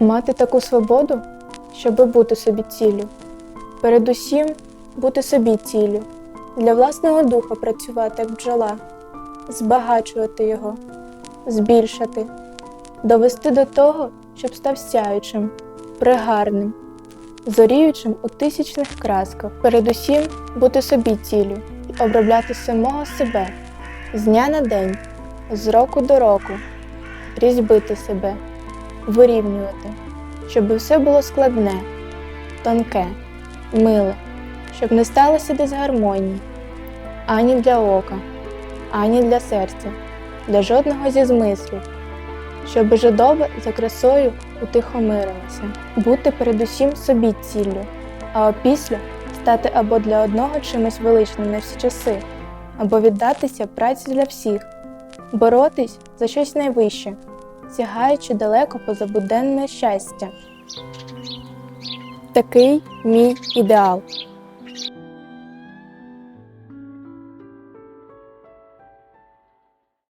Мати таку свободу, щоби бути собі ціллю. Передусім бути собі ціллю, для власного духа працювати як бджола, збагачувати його, збільшати, довести до того, щоб став сяючим, пригарним, зоріючим у тисячних красках. Передусім бути собі ціллю. І обробляти самого себе з дня на день, з року до року, різьбити себе, вирівнювати, щоб все було складне, тонке, миле, щоб не сталося дисгармонії ані для ока, ані для серця, для жодного зі змислів, щоб жадоба за красою утихомирилася, бути передусім собі ціллю, а опісля стати або для одного чимось величним на всі часи, або віддатися праці для всіх, боротись за щось найвище, сягаючи далеко поза буденне щастя. Такий мій ідеал.